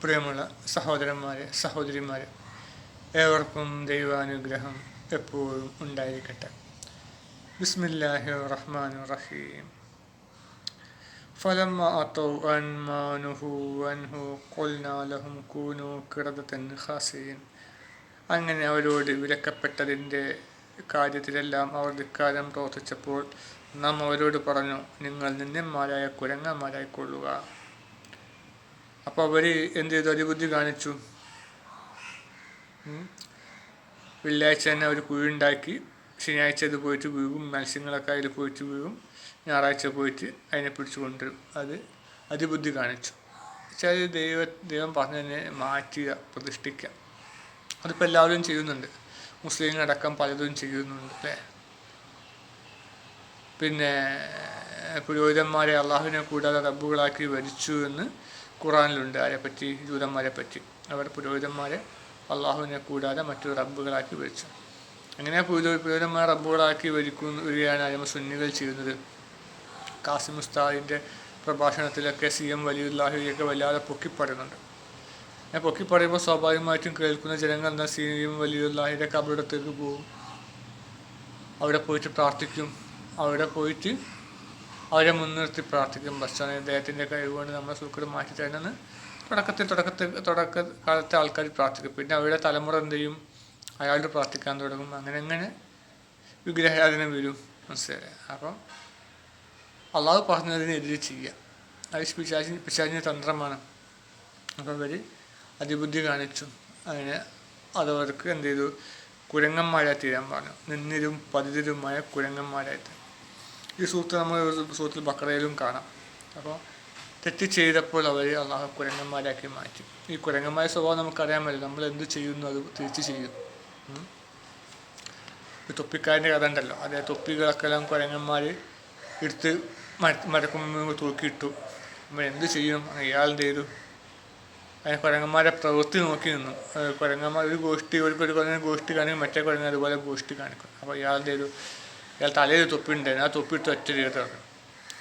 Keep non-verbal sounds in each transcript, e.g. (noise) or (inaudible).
പ്രിയമുള്ള സഹോദരന്മാരെ സഹോദരിമാരെ ഏവർക്കും ദൈവാനുഗ്രഹം എപ്പോഴും ഉണ്ടായിരിക്കട്ടെ ബിസ്മില്ലാഹി റഹ്മാൻ റഹീം فلما أتوا عن ما نهوا عنه قلنا لهم كونوا قردة خاسئين അങ്ങനെ അവരോട് വിലക്കപ്പെട്ടതിൻ്റെ കാര്യത്തിലെല്ലാം അവർ ധിക്കാരം പ്രവർത്തിച്ചപ്പോൾ നാം അവരോട് പറഞ്ഞു നിങ്ങൾ നിന്യന്മാരായ കുരങ്ങന്മാരായിക്കൊള്ളുക അപ്പോൾ അവർ എന്ത് ചെയ്തു? അതിബുദ്ധി കാണിച്ചു. വെള്ളിയാഴ്ച തന്നെ അവർ കുഴിയുണ്ടാക്കി. ശനിയാഴ്ച അത് പോയിട്ട് വീഴും. മത്സ്യങ്ങളൊക്കെ അതിൽ പോയിട്ട് വീഴും. ഞായറാഴ്ച പോയിട്ട് അതിനെ പിടിച്ചു കൊണ്ടുവരും. അത് അതിബുദ്ധി കാണിച്ചു. വെച്ചാൽ ദൈവ ദൈവം പറഞ്ഞു തന്നെ മാറ്റുക പ്രതിഷ്ഠിക്കുക അതിപ്പോൾ എല്ലാവരും ചെയ്യുന്നുണ്ട്. മുസ്ലിങ്ങളടക്കം പലതും ചെയ്യുന്നുണ്ട് അല്ലേ? പിന്നെ പുരോഹിതന്മാരെ അള്ളാഹുവിനെ കൂടാതെ റബ്ബുകളാക്കി വരിച്ചു എന്ന് ഖുറാനിലുണ്ട് ആരെപ്പറ്റി? ജൂതന്മാരെ പറ്റി അവർ പുരോഹിതന്മാരെ അള്ളാഹുവിനെ കൂടാതെ മറ്റു റബ്ബുകളാക്കി വരിച്ചു അങ്ങനെ പുരോ പുരോഹിതന്മാരെ റബ്ബുകളാക്കി വരിക്കുന്ന വരികയാണ് അയമ സുന്നികൾ ചെയ്യുന്നത്. കാസിം ഉസ്താദിന്റെ പ്രഭാഷണത്തിലൊക്കെ സി എം വലിയുല്ലാഹിയൊക്കെ വല്ലാതെ പൊക്കിപ്പറയുന്നുണ്ട് ഞാൻ പൊക്കി പറയുമ്പോൾ സ്വാഭാവികമായിട്ടും കേൾക്കുന്ന ജനങ്ങൾ എന്താ? സി എം വലിയുല്ലാഹിയുടെ കബറിടത്തേക്ക് പോകും. അവിടെ പോയിട്ട് പ്രാർത്ഥിക്കും. അവിടെ പോയിട്ട് അവരെ മുൻനിർത്തി പ്രാർത്ഥിക്കും. ഭക്ഷണം ഇദ്ദേഹത്തിന്റെ കഴിവുകൊണ്ട് നമ്മളെ സുഖം മാറ്റി തരണമെന്ന് തുടക്കത്തിൽ തുടക്കത്തിൽ തുടക്ക കാലത്തെ ആൾക്കാർ പ്രാർത്ഥിക്കും. പിന്നെ അവരുടെ തലമുറ എന്ത് ചെയ്യും? അയാളോട് പ്രാർത്ഥിക്കാൻ തുടങ്ങും. അങ്ങനെ അങ്ങനെ വിഗ്രഹാരാധന വരും. മനസ്സിലായി അപ്പം അള്ളാഹു പറഞ്ഞതിനെതിരെ ചെയ്യുക. അത് പിശാചി പിശാചിന്റെ തന്ത്രമാണ്. അപ്പോൾ അവർ അതിബുദ്ധി കാണിച്ചു. അങ്ങനെ അതവർക്ക് എന്ത് ചെയ്തു? കുരങ്ങന്മാരായി തീരാൻ പറഞ്ഞു. നിന്നിരും പതിതരുമായ കുരങ്ങന്മാരായിട്ട് ഈ സൂത്ത് നമ്മൾ സൂത്തിൽ ബക്കറയിലും കാണാം. അപ്പോൾ തെറ്റ് ചെയ്തപ്പോൾ അവർ അള്ളാഹു കുരങ്ങന്മാരാക്കി മാറ്റി. ഈ കുരങ്ങന്മാരെ സ്വഭാവം നമുക്കറിയാമല്ലോ നമ്മൾ എന്ത് ചെയ്യുന്നു അത് തിരിച്ച് ചെയ്യും. ഈ തൊപ്പിക്കാരന്റെ കഥ ഉണ്ടല്ലോ. അതേ തൊപ്പികളൊക്കെ എല്ലാം കുരങ്ങന്മാർ എടുത്ത് മര മരക്കുമ്പോൾ തൂക്കിയിട്ടു. നമ്മൾ എന്ത് ചെയ്യും? ഇയാൾ എന്ത് ചെയ്തു അതിന് കുരങ്ങന്മാരെ പ്രവൃത്തി നോക്കി നിന്നു. കുരങ്ങന്മാർ ഒരു ഗോഷ്ടി ഒരു കുരങ്ങൻ ഗോഷ്ഠി കാണിക്കും മറ്റേ കുരങ്ങൻ അതുപോലെ ഗോഷ്ടി കാണിക്കും. അപ്പോൾ ഇയാളുടെ ഒരു ഇയാൾ തലയിൽ തൊപ്പി ഉണ്ടായിരുന്നു ആ തൊപ്പി ഇട്ട് ഒറ്റ തുടങ്ങി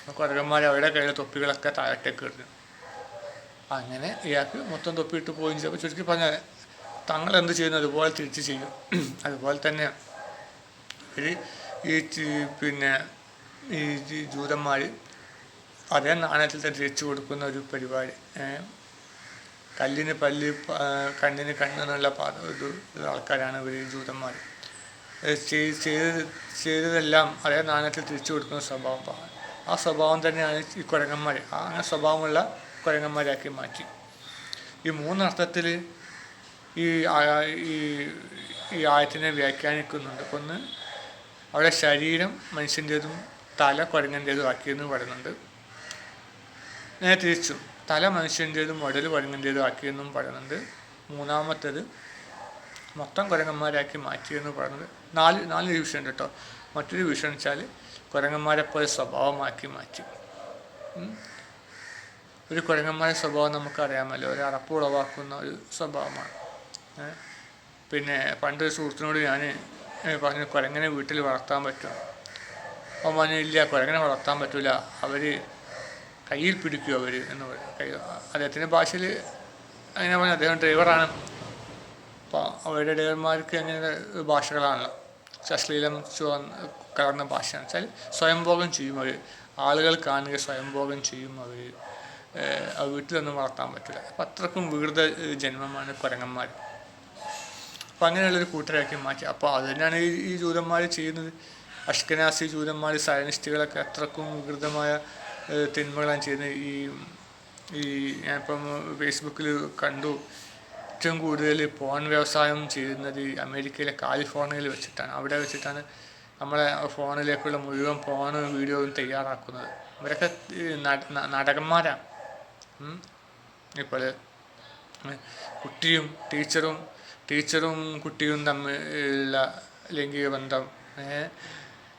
അപ്പോൾ അവരുടെ കയ്യിലെ തൊപ്പികളൊക്കെ താഴത്തേക്ക് ഇടുന്നു അങ്ങനെ ഇയാൾക്ക് മൊത്തം തൊപ്പിയിട്ട് പോയി അപ്പോൾ ചുരുക്കി പറഞ്ഞാൽ തങ്ങൾ എന്ത് ചെയ്യുന്നു? അതുപോലെ തിരിച്ച് ചെയ്യും. (clears throat) അതുപോലെ തന്നെ ഈ പിന്നെ ഈ ജൂതന്മാർ അതേ നാണയത്തിൽ തന്നെ തിരിച്ചു കൊടുക്കുന്ന ഒരു പരിപാടി. കല്ലിന് പല്ല് കണ്ണിന് കണ്ണെന്നുള്ള പാത ഒരു ആൾക്കാരാണ് ഇവർ ജൂതന്മാർ ചെയ്ത് ചെയ്ത് ചെയ്തതെല്ലാം അതേ നാണയത്തിൽ തിരിച്ചു കൊടുക്കുന്ന സ്വഭാവം ആ സ്വഭാവം തന്നെയാണ് ഈ കുരങ്ങന്മാർ ആ അങ്ങനെ സ്വഭാവമുള്ള കുരങ്ങന്മാരാക്കി മാറ്റി. ഈ മൂന്നർത്ഥത്തിൽ ഈ ഈ ഈ ആയത്തിനെ വ്യാഖ്യാനിക്കുന്നുണ്ട്. ഒന്ന് അവിടെ ശരീരം മനുഷ്യന്റേതും തല കുരങ്ങന്റേതും ആക്കിയെന്ന് പറയുന്നുണ്ട്. നേരെ തിരിച്ചു തല മനുഷ്യന്റേതും ഉടൽ കുരങ്ങന്റേതും ആക്കിയെന്നും പറയുന്നുണ്ട്. മൂന്നാമത്തേത് മൊത്തം കുരങ്ങന്മാരാക്കി മാറ്റിയെന്ന് പറയുന്നത് നാല് നാല് ഡിവിഷൻ ഉണ്ട് കേട്ടോ. മറ്റൊരു വിഷയം വെച്ചാൽ കുരങ്ങന്മാരെ പോലെ സ്വഭാവമാക്കി മാറ്റി. ഒരു കുരങ്ങന്മാരുടെ സ്വഭാവം നമുക്കറിയാമല്ലോ. ഒരു അറപ്പ് ഉളവാക്കുന്ന ഒരു സ്വഭാവമാണ്. പിന്നെ പണ്ട് ഒരു സുഹൃത്തിനോട് ഞാൻ പറഞ്ഞു കുരങ്ങനെ വീട്ടിൽ വളർത്താൻ പറ്റും അവൻ പറഞ്ഞു ഇല്ല കുരങ്ങനെ വളർത്താൻ പറ്റില്ല അവർ കയ്യിൽ പിടിക്കും അവർ എന്ന് പറയും അദ്ദേഹത്തിന്റെ ഭാഷയിൽ അങ്ങനെ പറഞ്ഞു അദ്ദേഹം ഡ്രൈവറാണ് അപ്പോൾ അവരുടെ ഇടയന്മാർക്ക് അങ്ങനെ ഭാഷകളാണല്ലോ. അശ്ലീലം ചുവന്ന് കലർന്ന ഭാഷയാണ്. വെച്ചാൽ സ്വയംഭോഗം ചെയ്യും അവർ ആളുകൾ കാണുക സ്വയംഭോഗം ചെയ്യും അവർ വീട്ടിലൊന്നും വളർത്താൻ പറ്റില്ല. അപ്പം അത്രക്കും വീടുത ജന്മമാണ് കുരങ്ങന്മാർ അപ്പം അങ്ങനെയുള്ളൊരു കൂട്ടരാക്കി മാറ്റി. അപ്പോൾ അത് തന്നെയാണ് ഈ ഈ ജൂതന്മാർ ചെയ്യുന്നത്. അഷ്കനാസി ജൂതന്മാർ സയനിസ്റ്റുകളൊക്കെ അത്രക്കും വികൃതമായ തിന്മകളാണ് ചെയ്യുന്നത്. ഈ ഈ ഞാനിപ്പം ഫേസ്ബുക്കിൽ കണ്ടു. ഏറ്റവും കൂടുതൽ പോൺ വ്യവസായം ചെയ്യുന്നത് അമേരിക്കയിലെ കാലിഫോർണിയയിൽ വെച്ചിട്ടാണ്. അവിടെ വെച്ചിട്ടാണ് നമ്മളെ ഫോണിലേക്കുള്ള മുഴുവൻ ഫോണും വീഡിയോയും തയ്യാറാക്കുന്നത്. ഇവരൊക്കെ നടന്മാരാണ് ഇപ്പോൾ കുട്ടിയും ടീച്ചറും ടീച്ചറും കുട്ടിയും തമ്മിലുള്ള ലൈംഗിക ബന്ധം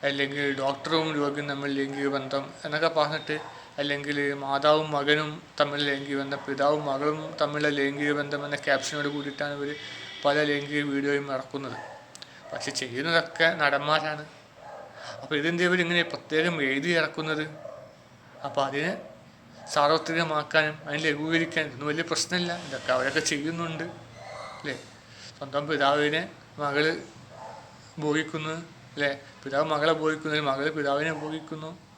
അല്ലെങ്കിൽ ഡോക്ടറും രോഗിയും തമ്മിൽ ലൈംഗിക ബന്ധം എന്നൊക്കെ പറഞ്ഞിട്ട് അല്ലെങ്കിൽ മാതാവും മകനും തമ്മിൽ ലൈംഗിക ബന്ധം പിതാവും മകളും തമ്മിലുള്ള ലൈംഗിക ബന്ധം എന്ന ക്യാപ്ഷനോട് കൂടിയിട്ടാണ് ഇവർ പല ലൈംഗിക വീഡിയോയും ഇറക്കുന്നത് പക്ഷെ ചെയ്യുന്നതൊക്കെ നടന്മാരാണ്. അപ്പോൾ ഇതെന്താ ഇവർ ഇങ്ങനെ പ്രത്യേകം എഴുതി ഇറക്കുന്നത് അപ്പോൾ അതിനെ സാർവത്രികമാക്കാനും അതിനെ ലഘൂകരിക്കാനും ഇതൊന്നും വലിയ പ്രശ്നമില്ല. ഇതൊക്കെ അവരൊക്കെ ചെയ്യുന്നുണ്ട്. അല്ലേ? സ്വന്തം പിതാവിനെ മകൾ ബോഹിക്കുന്നു അല്ലേ? പിതാവ് മകളെ ബോഹിക്കുന്നു മകൾ പിതാവിനെ ഭോഗിക്കുന്നു.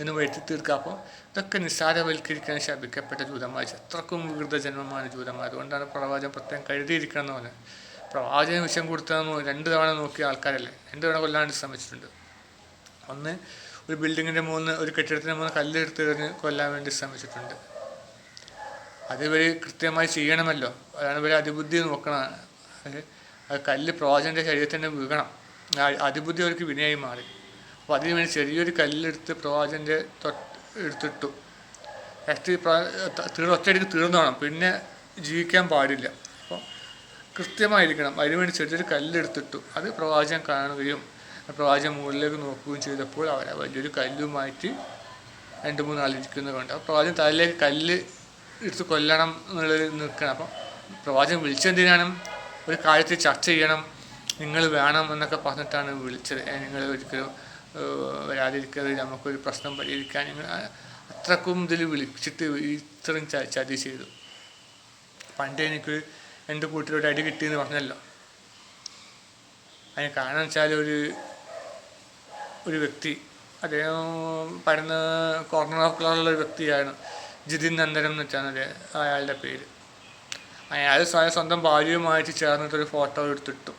എന്ന് വരുത്തി തീർക്കുക. അപ്പോൾ ഇതൊക്കെ നിസ്സാരവൽക്കരിക്കാൻ ശപിക്കപ്പെട്ട ജൂതന്മാർ. അത്രക്കും വികൃത ജന്മമാണ് ജൂതന്മാർ. അതുകൊണ്ടാണ് പ്രവാചകൻ പ്രത്യേകം കഴുതിയിരിക്കണം എന്ന് പറഞ്ഞത്. പ്രവാചകൻ വിഷം കൊടുത്തതെന്ന് രണ്ട് തവണ നോക്കിയ ആൾക്കാരല്ലേ? രണ്ട് തവണ കൊല്ലാണ്ട് ശ്രമിച്ചിട്ടുണ്ട്. ഒന്ന് ഒരു ബിൽഡിങ്ങിന്റെ മൂന്ന് ഒരു കെട്ടിടത്തിന്റെ മൂന്ന് കല്ലെടുത്ത് എറിഞ്ഞ് കൊല്ലാൻ വേണ്ടി ശ്രമിച്ചിട്ടുണ്ട്. അത് ഇവർ കൃത്യമായി ചെയ്യണമല്ലോ. അതാണ് ഇവർ അതിബുദ്ധി നോക്കണം അത് കല്ല് പ്രവാചകന്റെ ശരീരത്തിന്റെ വീകണം അതിബുദ്ധി അവർക്ക് വിനയായി മാറി. അപ്പോൾ അതിന് വേണ്ടി ചെറിയൊരു കല്ലെടുത്ത് പ്രവാചകന്റെ തൊട്ട് എടുത്തിട്ടു. നെക്സ്റ്റ് തീർ ഒറ്റയടിക്ക് തീർന്നു വേണം പിന്നെ ജീവിക്കാൻ പാടില്ല. അപ്പോൾ കൃത്യമായിരിക്കണം. അതിനുവേണ്ടി ചെറിയൊരു കല്ലെടുത്തിട്ടു. അത് പ്രവാചകൻ കാണുകയും പ്രവാചകൻ മുകളിലേക്ക് നോക്കുകയും ചെയ്തപ്പോൾ അവരെ വലിയൊരു കല്ലുമായിട്ട് രണ്ട് മൂന്ന് ആളിരിക്കുന്നത് കൊണ്ട് അപ്പോൾ പ്രവാചകൻ തലയിലേക്ക് കല്ല് എടുത്ത് കൊല്ലണം എന്നുള്ളത് നിൽക്കണം. അപ്പം പ്രവാചകൻ വിളിച്ചെന്തിനാണ്? ഒരു കാര്യത്തിൽ ചർച്ച ചെയ്യണം. നിങ്ങൾ വേണം എന്നൊക്കെ പറഞ്ഞിട്ടാണ് വിളിച്ചത്. നിങ്ങൾ ഒരിക്കലും ഏഹ്, വരാതിരിക്കരുത് നമുക്കൊരു പ്രശ്നം പരിഹരിക്കാൻ അത്രക്കും ഇതിൽ വിളിച്ചിട്ട് ഇത്രയും ചതി ചെയ്തു. പണ്ട് എനിക്ക് എന്റെ കൂട്ടിലൊരു അടി കിട്ടിയെന്ന് പറഞ്ഞല്ലോ. അതിന് കാരണം വെച്ചാൽ ഒരു ഒരു വ്യക്തി അദ്ദേഹം പഠന കോർണർ ഓഫ് ക്ലാസ്സുള്ള ഒരു വ്യക്തിയാണ്. ജിതിൻ നന്ദനം എന്ന് വെച്ചാണ് അയാളുടെ പേര്. അയാൾ സ്വയം സ്വന്തം ഭാര്യയുമായിട്ട് ചേർന്നിട്ടൊരു ഫോട്ടോ എടുത്തിട്ടു.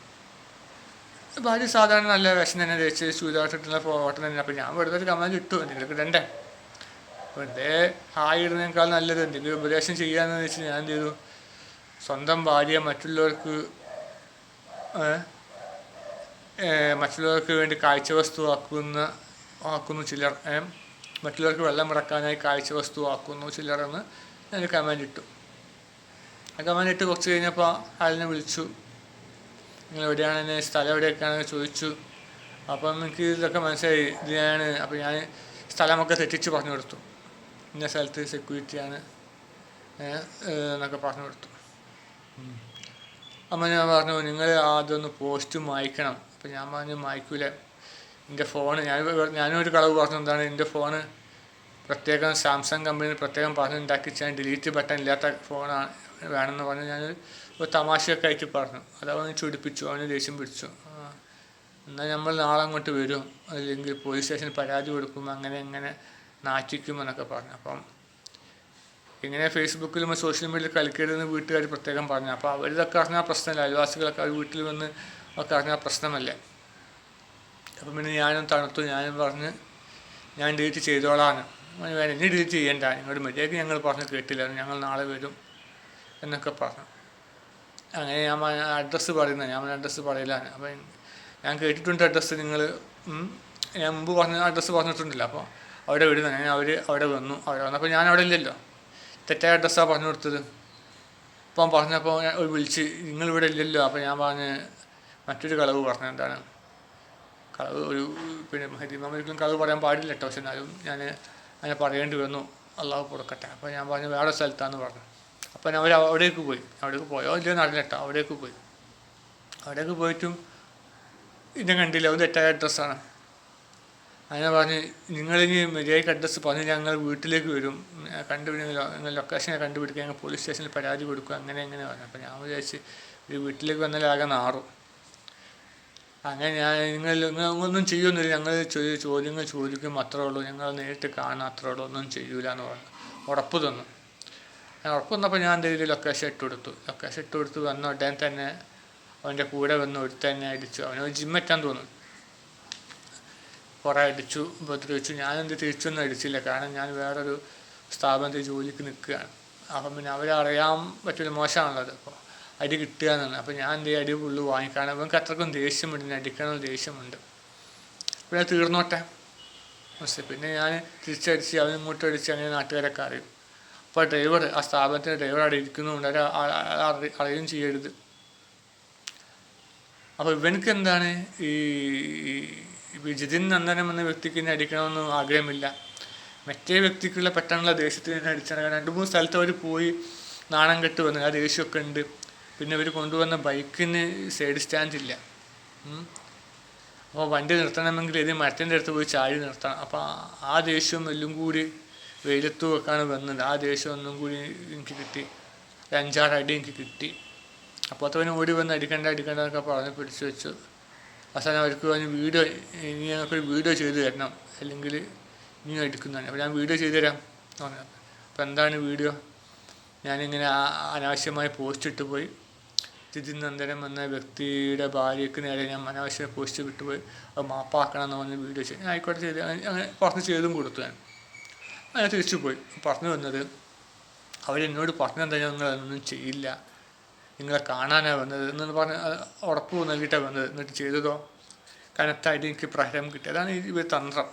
ഭാര്യ സാധാരണ നല്ല വിഷം തന്നെ തേച്ച് ചൂതാട്ടിട്ടുള്ള ഫോട്ടോ തന്നെ. അപ്പം ഞാൻ വെറുതെ ഒരു കമാൻഡ് ഇട്ടു. എന്തെങ്കിലും ഇടണ്ടേ? വെറുതെ ഹായ് ഇടുന്നതിനേക്കാൾ നല്ലത് എന്തെങ്കിലും ഉപദേശം ചെയ്യാന്ന് വെച്ച് ഞാൻ എന്ത് ചെയ്തു? സ്വന്തം ഭാര്യ മറ്റുള്ളവർക്ക് മറ്റുള്ളവർക്ക് വേണ്ടി കാഴ്ച വസ്തു ആക്കുന്ന ആക്കുന്നു ചിലർ മറ്റുള്ളവർക്ക് വെള്ളം ഇറക്കാനായി കാഴ്ച വസ്തു ആക്കുന്നു ചിലർ എന്ന് ഞാൻ കമാൻഡ് ഇട്ടു. ആ കമാൻഡ് ഇട്ട് കുറച്ച് കഴിഞ്ഞപ്പോൾ ആളിനെ വിളിച്ചു. നിങ്ങൾ എവിടെയാണ് സ്ഥലം എവിടെയൊക്കെയാണെന്ന് ചോദിച്ചു. അപ്പം എനിക്ക് ഇതൊക്കെ മനസ്സിലായി. ഇതിനാണ് അപ്പോൾ ഞാൻ സ്ഥലമൊക്കെ തെറ്റിച്ച് പറഞ്ഞു കൊടുത്തു. ഇന്ന സ്ഥലത്ത് സെക്യൂരിറ്റിയാണ് എന്നൊക്കെ പറഞ്ഞു കൊടുത്തു. അമ്മ ഞാൻ പറഞ്ഞു നിങ്ങൾ അതൊന്ന് പോസ്റ്റ് മായ്ക്കണം. അപ്പം ഞാൻ പറഞ്ഞു മായ്ക്കൂല. എന്റെ ഫോണ് ഞാൻ ഞാനും ഒരു കളവ് പറഞ്ഞു എന്താണ് എന്റെ ഫോണ് പ്രത്യേകം സാംസങ് കമ്പനി പ്രത്യേകം പറഞ്ഞുണ്ടാക്കി ഞാൻ ഡിലീറ്റ് ബട്ടൺ ഇല്ലാത്ത ഫോണാണ് വേണമെന്ന് പറഞ്ഞ് ഞാൻ ഒരു തമാശയൊക്കെ ആയിട്ട് പറഞ്ഞു. അത് ചുടിപ്പിച്ചു അവന് ദേഷ്യം പിടിച്ചു. എന്നാൽ നമ്മൾ നാളെ അങ്ങോട്ട് വരും. അല്ലെങ്കിൽ പോലീസ് സ്റ്റേഷനിൽ പരാതി കൊടുക്കും അങ്ങനെ എങ്ങനെ നാറ്റിക്കും എന്നൊക്കെ പറഞ്ഞു. അപ്പം ഇങ്ങനെ ഫേസ്ബുക്കിലും സോഷ്യൽ മീഡിയയിൽ കളിക്കരുതെന്ന് വീട്ടുകാർ പ്രത്യേകം പറഞ്ഞു. അപ്പോൾ അവരിതൊക്കെ അറിഞ്ഞാൽ പ്രശ്നമില്ല. അയൽവാസികളൊക്കെ അവർ വീട്ടിൽ വന്ന് ഒക്കെ അറിഞ്ഞാൽ പ്രശ്നമല്ലേ? അപ്പം പിന്നെ ഞാനും തണുത്തു. ഞാനും പറഞ്ഞ് ഞാൻ ഡേറ്റ് ചെയ്തോളാണ് ഇനി ഡിലീറ്റ് ചെയ്യേണ്ട. നിങ്ങളുടെ മര്യാദയ്ക്ക് ഞങ്ങൾ പറഞ്ഞ് കേട്ടില്ല. ഞങ്ങൾ നാളെ വരും എന്നൊക്കെ പറഞ്ഞു. അങ്ങനെ ഞാൻ അഡ്രസ്സ് പറയുന്നത് ഞാൻ അഡ്രസ്സ് പറയില്ല അപ്പം ഞാൻ കേട്ടിട്ടുണ്ട് അഡ്രസ്സ്. നിങ്ങൾ ഞാൻ മുമ്പ് പറഞ്ഞ അഡ്രസ്സ് പറഞ്ഞിട്ടുണ്ടല്ലോ. അപ്പോൾ അവിടെ വിടുന്നത് ഞാൻ അവർ അവിടെ വന്നു. അവിടെ വന്നപ്പോൾ ഞാൻ അവിടെ ഇല്ലല്ലോ. തെറ്റായ അഡ്രസ്സാണ് പറഞ്ഞു കൊടുത്തത്. അപ്പം പറഞ്ഞപ്പോൾ ഞാൻ വിളിച്ച് നിങ്ങളിവിടെ ഇല്ലല്ലോ. അപ്പോൾ ഞാൻ പറഞ്ഞ് മറ്റൊരു കളവ് പറഞ്ഞു. എന്താണ്? കളവ് ഒരു പിന്നെ ഹരിമാമൊരിക്കലും കളവ് പറയാൻ പാടില്ല കേട്ടോ. പക്ഷെ എന്നാലും ഞാൻ അങ്ങനെ പറയേണ്ടി വന്നു അള്ളാഹു കൊടുക്കട്ടെ. അപ്പോൾ ഞാൻ പറഞ്ഞു വേറെ സ്ഥലത്താന്ന് പറഞ്ഞു. അപ്പം അവർ അവിടേക്ക് പോയി. അവിടേക്ക് പോയോ? ഇല്ലയോ നടന്നിട്ടോ അവിടേക്ക് പോയി. അവിടേക്ക് പോയിട്ടും ഇന്നെ കണ്ടില്ല. അത് തെറ്റായ അഡ്രസ്സാണ് അങ്ങനെ പറഞ്ഞ് നിങ്ങളിനി മര്യാദയ്ക്ക് അഡ്രസ്സ് പറഞ്ഞ് ഞങ്ങൾ വീട്ടിലേക്ക് വരും. കണ്ടുപിടിക്കുക നിങ്ങൾ ലൊക്കേഷനെ കണ്ടുപിടിക്കുക ഞങ്ങൾ പോലീസ് സ്റ്റേഷനിൽ പരാതി കൊടുക്കുക അങ്ങനെ അങ്ങനെ പറഞ്ഞു. അപ്പോൾ ഞാൻ വിചാരിച്ച് ഒരു വീട്ടിലേക്ക് വന്നാലാകെ നാറും. അങ്ങനെ നിങ്ങൾ ഒന്നും ചെയ്യുന്നില്ല. ഞങ്ങൾ ചോദ്യങ്ങൾ ചോദിക്കും അത്രേ ഉള്ളൂ. ഞങ്ങൾ നേരിട്ട് കാണാൻ അത്രേ ഉള്ളൂ. ഒന്നും ചെയ്യൂല എന്ന് പറഞ്ഞു. ഉറപ്പ് തന്നു. ഞാൻ ഉറപ്പ് തന്നപ്പോൾ ഞാൻ എന്തെങ്കിലും ലൊക്കേഷൻ ഇട്ട് കൊടുത്തു. ലൊക്കേഷൻ ഇട്ട് കൊടുത്ത്. വന്ന ഉടനെ തന്നെ അവന്റെ കൂടെ വന്ന് ഒരുത്തന്നെ അടിച്ചു. അവന് ജിമ്മെറ്റാൻ തോന്നുന്നു കുറേ അടിച്ചു ഉപദ്രവിച്ചു. ഞാനെന്ത് തിരിച്ചൊന്നും അടിച്ചില്ല. കാരണം ഞാൻ വേറൊരു സ്ഥാപനത്തിൽ ജോലിക്ക് നിൽക്കുകയാണ്. അപ്പം പിന്നെ അവരറിയാൻ പറ്റില്ല. മോശമാണല്ലോ അപ്പോൾ അടി കിട്ടുക എന്നാണ്. അപ്പോൾ ഞാൻ എന്ത് അടി പുള്ളു വാങ്ങിക്കാണ് അപ്പം അത്രക്കും ദേഷ്യമുണ്ട് അടിക്കാനുള്ള ദേഷ്യമുണ്ട്. അത് തീർന്നോട്ടെ. പക്ഷേ പിന്നെ ഞാൻ തിരിച്ചടിച്ച് അവൻ ഇങ്ങോട്ട് അടിച്ച് അങ്ങനെ നാട്ടുകാരൊക്കെ അറിയും. അപ്പോൾ ഡ്രൈവർ ആ സ്ഥാപനത്തിന്റെ ഡ്രൈവർ അവിടെ ഇരിക്കുന്നുണ്ട് അറിയുകയും ചെയ്യരുത്. അപ്പോൾ ഇവനക്ക് എന്താണ്? ഈ വിജിതിൻ ജിതിൻ നന്ദനം എന്ന വ്യക്തിക്ക് എന്നെ അടിക്കണമെന്നും ആഗ്രഹമില്ല. മറ്റേ വ്യക്തിക്കുള്ള പെട്ടെന്നുള്ള ദേഷ്യത്തിന് എന്നെ അടിച്ചാണ് കാരണം രണ്ട് മൂന്ന് സ്ഥലത്ത് അവർ പോയി നാണം കെട്ട് വന്നു ആ ദേഷ്യമൊക്കെ ഉണ്ട്. പിന്നെ ഇവർ കൊണ്ടുവന്ന ബൈക്കിന് സൈഡ് സ്റ്റാൻഡ് ഇല്ല. അപ്പോൾ വണ്ടി നിർത്തണമെങ്കിൽ ഇത് മരത്തിന്റെ അടുത്ത് പോയി ചാടി നിർത്തണം. അപ്പോൾ ആ- ദേഷ്യവും എല്ലാം കൂടി വെയിലത്തു വെക്കാണ് വന്നത്. ആ ദേഷ്യം ഒന്നും കൂടി എനിക്ക് കിട്ടി. അഞ്ചാറ് അടി എനിക്ക് കിട്ടി. അപ്പോൾ അത്തവന് ഓടി വന്ന് അടിക്കണ്ട അടിക്കണ്ട എന്നൊക്കെ പറഞ്ഞ് പിടിച്ചു വെച്ചു. അവസാനം അവർക്ക് പറഞ്ഞ് വീഡിയോ ഇനി ഞങ്ങൾക്കൊരു വീഡിയോ ചെയ്തു തരണം. അല്ലെങ്കിൽ ഇനി എടുക്കുന്നതാണ്. അപ്പോൾ ഞാൻ വീഡിയോ ചെയ്തു തരാം. എന്ന് പറഞ്ഞു. അപ്പോൾ എന്താണ് വീഡിയോ? ഞാനിങ്ങനെ അനാവശ്യമായി പോസ്റ്റ് ഇട്ട് പോയി. ജിതിൻ നന്ദനം എന്ന വ്യക്തിയുടെ ഭാര്യയ്ക്ക് നേരെ ഞാൻ അനാവശ്യ പോസ്റ്റ് വിട്ടുപോയി. അത് മാപ്പാക്കണം എന്ന് പറഞ്ഞ് വീഡിയോ ചെയ്ത്. ഞാൻ ആയിക്കോട്ടെ ചെയ്ത്. അങ്ങനെ പറഞ്ഞ് ചെയ്തും കൊടുത്തു ഞാൻ. അങ്ങനെ തിരിച്ചു പോയി. പറഞ്ഞു വന്നത് അവരെന്നോട് പറഞ്ഞെന്താ ഞങ്ങൾ അതൊന്നും ചെയ്യില്ല. നിങ്ങളെ കാണാനാണ് വന്നത് എന്നു പറഞ്ഞ് ഉറപ്പ് നൽകിയിട്ടാണ് വന്നത്. എന്നിട്ട് ചെയ്തതോ? കനത്തായിട്ട് എനിക്ക് പ്രഹരം കിട്ടി. അതാണ് ഇവർ തന്ത്രം.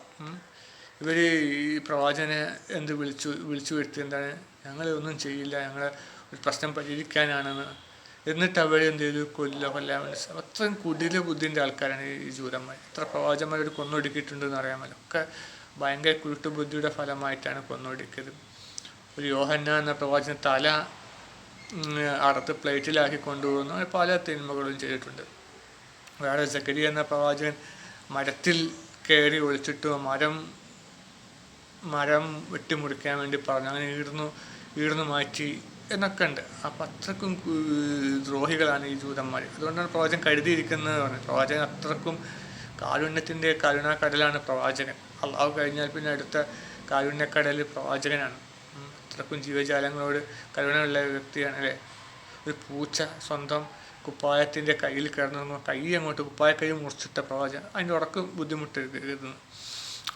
ഇവർ ഈ പ്രവാചകനെ എന്ത് വിളിച്ചു വിളിച്ചു വരുത്തി എന്താണ്? ഞങ്ങളൊന്നും ചെയ്യില്ല. ഞങ്ങളെ ഒരു പ്രശ്നം പരിഹരിക്കാനാണെന്ന് എന്നിട്ട് അവർ എന്ത് ചെയ്തു? കൊല്ല കൊല്ലാൻ അത്രയും കുടില ബുദ്ധിന്റെ ആൾക്കാരാണ് ഈ ജൂതന്മാർ എത്ര പ്രവാചകന്മാർ കൊന്നൊടുക്കിയിട്ടുണ്ടെന്ന് അറിയാമല്ലോ ഒക്കെ ഭയങ്കര കുരുട്ടുബുദ്ധിയുടെ ഫലമായിട്ടാണ് കൊന്നൊടുക്കിയത് ഒരു യോഹന്ന എന്ന പ്രവാചന തല അടുത്ത് പ്ലേറ്റിലാക്കി കൊണ്ടുപോകുന്നു പല തിന്മകളും ചെയ്തിട്ടുണ്ട്. വേറെ ജഗരി എന്ന പ്രവാചകൻ മരത്തിൽ കയറി ഒളിച്ചിട്ട് മരം മരം വെട്ടിമുറിക്കാൻ വേണ്ടി പറഞ്ഞു. അങ്ങനെ ഈർന്നു ഈർന്നു മാറ്റി എന്നൊക്കെ ഉണ്ട്. അപ്പം അത്രക്കും ദ്രോഹികളാണ് ഈ ജൂതന്മാർ അതുകൊണ്ടാണ് പ്രവാചകൻ കരുതിയിരിക്കുന്നത് പറഞ്ഞത്. പ്രവാചകൻ അത്രക്കും കാരുണ്യത്തിന്റെ കരുണാക്കടലാണ് പ്രവാചകൻ. അള്ളാഹു കഴിഞ്ഞാൽ പിന്നെ അടുത്ത കാരുണ്യക്കടൽ പ്രവാചകനാണ്. അത്രക്കും ജീവജാലങ്ങളോട് കരുണയുള്ള വ്യക്തിയാണ് അല്ലേ? ഒരു പൂച്ച സ്വന്തം കുപ്പായത്തിന്റെ കയ്യിൽ കിടന്നു കൈ അങ്ങോട്ട് കുപ്പായ കൈ മുറിച്ചിട്ട പ്രവാചകൻ. അതിന്റെ ഉറക്കം ബുദ്ധിമുട്ട് കരുതുന്നു.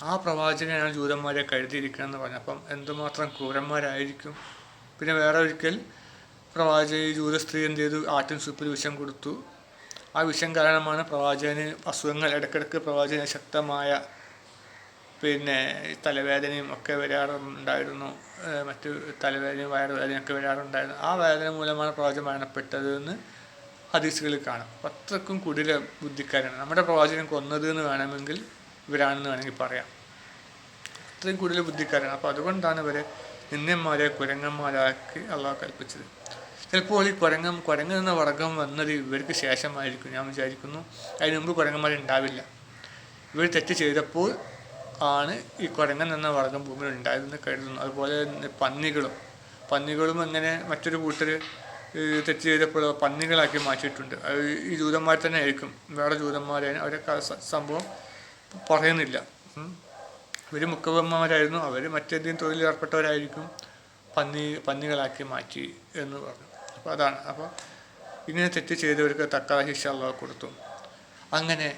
ആ പ്രവാചകനാണ് ജൂതന്മാരെ കരുതിയിരിക്കണമെന്ന് പറഞ്ഞു അപ്പം എന്തുമാത്രം ക്രൂരന്മാരായിരിക്കും? പിന്നെ വേറെ ഒരിക്കൽ പ്രവാചക ജൂത സ്ത്രീ എന്ത് ചെയ്തു? ആട്ടിൻ സൂപ്പിൽ വിഷം കൊടുത്തു. ആ വിഷം കാരണമാണ് പ്രവാചകന് അസുഖങ്ങൾ. ഇടയ്ക്കിടയ്ക്ക് പ്രവാചകന് ശക്തമായ പിന്നെ തലവേദനയും ഒക്കെ വരാറുണ്ടായിരുന്നു. മറ്റു തലവേദനയും വയറുവേദനയും ഒക്കെ വരാറുണ്ടായിരുന്നു. ആ വേദന മൂലമാണ് പ്രവാചകൻ മരണപ്പെട്ടത് എന്ന് ഹദീസുകളിൽ കാണാം. അത്രക്കും കുടില ബുദ്ധിക്കാരാണ്. നമ്മുടെ പ്രവാചകൻ കൊന്നത് എന്ന് വേണമെങ്കിൽ ഇവരാണെന്ന് വേണമെങ്കിൽ പറയാം. അത്രയും കൂടുതൽ ബുദ്ധിക്കാരാണ്. അപ്പോൾ അതുകൊണ്ടാണ് ഇവരെ നിന്യന്മാരെ കുരങ്ങന്മാരാക്കി അള്ളാഹ് കൽപ്പിച്ചത്. ചിലപ്പോൾ ഈ കുരങ്ങം കുരങ്ങൻ എന്ന വർഗം വന്നത് ഇവർക്ക് ശേഷമായിരിക്കും. ഞാൻ വിചാരിക്കുന്നു അതിന് മുമ്പ് കുരങ്ങന്മാരുണ്ടാവില്ല. ഇവർ തെറ്റ് ചെയ്തപ്പോൾ ആണ് ഈ കുരങ്ങൻ എന്ന വർഗം ഭൂമിയിൽ ഉണ്ടായതെന്ന് കരുതുന്നു. അതുപോലെ പന്നികളും പന്നികളും അങ്ങനെ മറ്റൊരു കൂട്ടർ തെറ്റ് ചെയ്തപ്പോൾ പന്നികളാക്കി മാറ്റിയിട്ടുണ്ട്. അത് ഈ ജൂതന്മാർ തന്നെ ആയിരിക്കും. വേറെ ജൂതന്മാരെ അവരൊക്കെ സംഭവം പറയുന്നില്ല. ഇവർ മുക്കവന്മാരായിരുന്നു. അവർ മറ്റേതെങ്കിലും തൊഴിലിൽ ഏർപ്പെട്ടവരായിരിക്കും പന്നി പന്നികളാക്കി മാറ്റി എന്ന് പറഞ്ഞു. അപ്പോൾ അതാണ്. അപ്പോൾ ഇങ്ങനെ തെറ്റ് ചെയ്തവർക്ക് തക്ക ശിക്ഷ അള്ളാഹ് കൊടുത്തു. അങ്ങനെ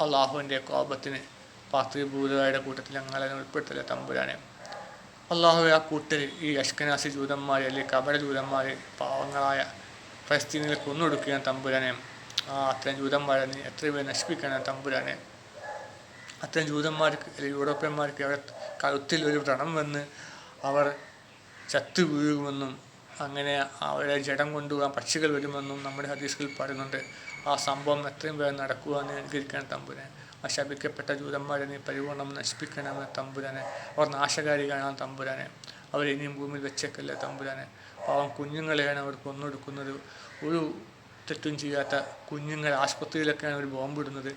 അള്ളാഹുവിന്റെ കോപത്തിന് പാത്രീഭൂതയുടെ കൂട്ടത്തിൽ ഞങ്ങളെ ഉൾപ്പെടുത്തില്ല തമ്പുരാനെ. അള്ളാഹു ആ കൂട്ടർ ഈ അഷ്കനാസി ജൂതന്മാർ അല്ലെങ്കിൽ കബര ജൂതന്മാർ പാവങ്ങളായ ഫലസ്തീനിൽ കൊന്നൊടുക്കുകയാണ് തമ്പുരാനെ. ആ അത്രയും ജൂതന്മാരെ നീ എത്രയും പേര് നശിപ്പിക്കണം തമ്പുരാനെ. അത്തരം ജൂതന്മാർക്ക് അല്ലെങ്കിൽ യൂറോപ്യന്മാർക്ക് അവർ കഴുത്തിൽ ഒരു വ്രണം വന്ന് അവർ ചത്തു വീഴുമെന്നും അങ്ങനെ അവരെ ജഡം കൊണ്ടുപോകാൻ പക്ഷികൾ വരുമെന്നും നമ്മുടെ ഹദീസുകൾ പറയുന്നുണ്ട്. ആ സംഭവം എത്രയും വേഗം നടക്കുവാന്ന് അനുകരിക്കണം തമ്പുരാൻ. ആ ശപിക്കപ്പെട്ട ജൂതന്മാരെ നീ പരിപൂർണം നശിപ്പിക്കണമെന്ന് തമ്പുരാനെ. അവർ നാശകാരികളാണ് തമ്പുരാനെ. അവർ ഇനിയും ഭൂമിയിൽ വെച്ചേക്കല്ലേ തമ്പുരാനെ. പാവം കുഞ്ഞുങ്ങളെയാണ് അവർ കൊന്നൊടുക്കുന്നത്. ഒരു തെറ്റും ചെയ്യാത്ത കുഞ്ഞുങ്ങൾ ആശുപത്രിയിലൊക്കെയാണ് അവർ ബോംബിടുന്നത്.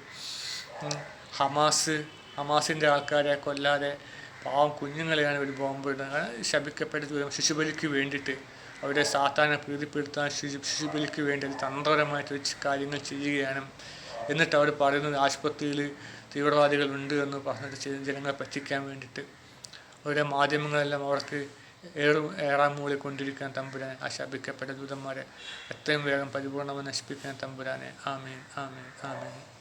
ഹമാസ് ഹമാസിന്റെ ആൾക്കാരെ കൊല്ലാതെ പാവം കുഞ്ഞുങ്ങളെയാണ് ഒരു ബോംബിടുന്നത് അങ്ങനെ ശപിക്കപ്പെട്ട ശിശുബലിക്ക് വേണ്ടിയിട്ട് അവരെ സാത്താനെ പ്രീതിപ്പെടുത്താൻ ശിശു ശിശുബലിക്ക് വേണ്ടി തന്ത്രപരമായിട്ട് കാര്യങ്ങൾ ചെയ്യുകയാണ്. എന്നിട്ട് അവർ പറയുന്നത് ആശുപത്രിയിൽ തീവ്രവാദികളുണ്ട് എന്ന് പറഞ്ഞിട്ട് ജനങ്ങളെ പറ്റിക്കാൻ വേണ്ടിയിട്ട്. അവരുടെ മാധ്യമങ്ങളെല്ലാം അവർക്ക് ഏറും ഏറാം മൂളി കൊണ്ടിരിക്കാൻ തമ്പുരാനെ ആ ശബിക്കപ്പെട്ട ദൂതന്മാരെ എത്രയും വേഗം പരിപൂർണമായി നശിപ്പിക്കാൻ തമ്പുരാനെ. ആമീൻ ആമീൻ ആമീൻ.